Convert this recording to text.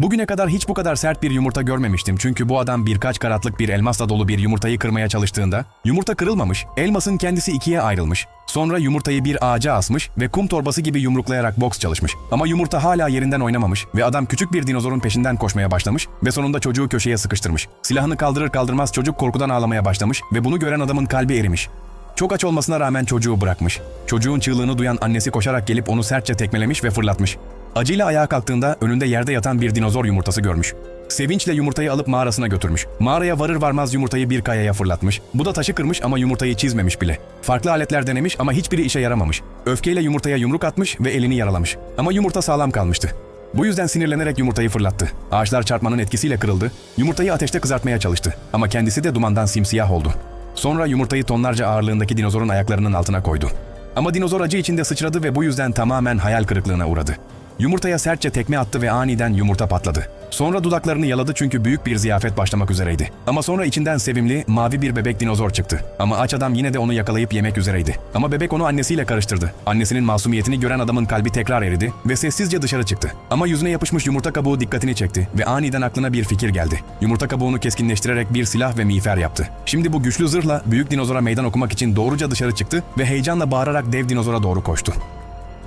Bugüne kadar hiç bu kadar sert bir yumurta görmemiştim çünkü bu adam birkaç karatlık bir elmasla dolu bir yumurtayı kırmaya çalıştığında yumurta kırılmamış, elmasın kendisi ikiye ayrılmış. Sonra yumurtayı bir ağaca asmış ve kum torbası gibi yumruklayarak boks çalışmış. Ama yumurta hala yerinden oynamamış ve adam küçük bir dinozorun peşinden koşmaya başlamış ve sonunda çocuğu köşeye sıkıştırmış. Silahını kaldırır kaldırmaz çocuk korkudan ağlamaya başlamış ve bunu gören adamın kalbi erimiş. Çok aç olmasına rağmen çocuğu bırakmış. Çocuğun çığlığını duyan annesi koşarak gelip onu sertçe tekmelemiş ve fırlatmış. Acıyla ayağa kalktığında önünde yerde yatan bir dinozor yumurtası görmüş. Sevinçle yumurtayı alıp mağarasına götürmüş. Mağaraya varır varmaz yumurtayı bir kayaya fırlatmış. Bu da taşı kırmış ama yumurtayı çizmemiş bile. Farklı aletler denemiş ama hiçbiri işe yaramamış. Öfkeyle yumurtaya yumruk atmış ve elini yaralamış. Ama yumurta sağlam kalmıştı. Bu yüzden sinirlenerek yumurtayı fırlattı. Ağaçlar çarpmanın etkisiyle kırıldı. Yumurtayı ateşte kızartmaya çalıştı. Ama kendisi de dumandan simsiyah oldu. Sonra yumurtayı tonlarca ağırlığındaki dinozorun ayaklarının altına koydu. Ama dinozor acı içinde sıçradı ve bu yüzden tamamen hayal kırıklığına uğradı. Yumurtaya sertçe tekme attı ve aniden yumurta patladı. Sonra dudaklarını yaladı çünkü büyük bir ziyafet başlamak üzereydi. Ama sonra içinden sevimli, mavi bir bebek dinozor çıktı. Ama aç adam yine de onu yakalayıp yemek üzereydi. Ama bebek onu annesiyle karıştırdı. Annesinin masumiyetini gören adamın kalbi tekrar eridi ve sessizce dışarı çıktı. Ama yüzüne yapışmış yumurta kabuğu dikkatini çekti ve aniden aklına bir fikir geldi. Yumurta kabuğunu keskinleştirerek bir silah ve miğfer yaptı. Şimdi bu güçlü zırhla büyük dinozora meydan okumak için doğruca dışarı çıktı ve heyecanla bağırarak dev dinozora doğru koştu.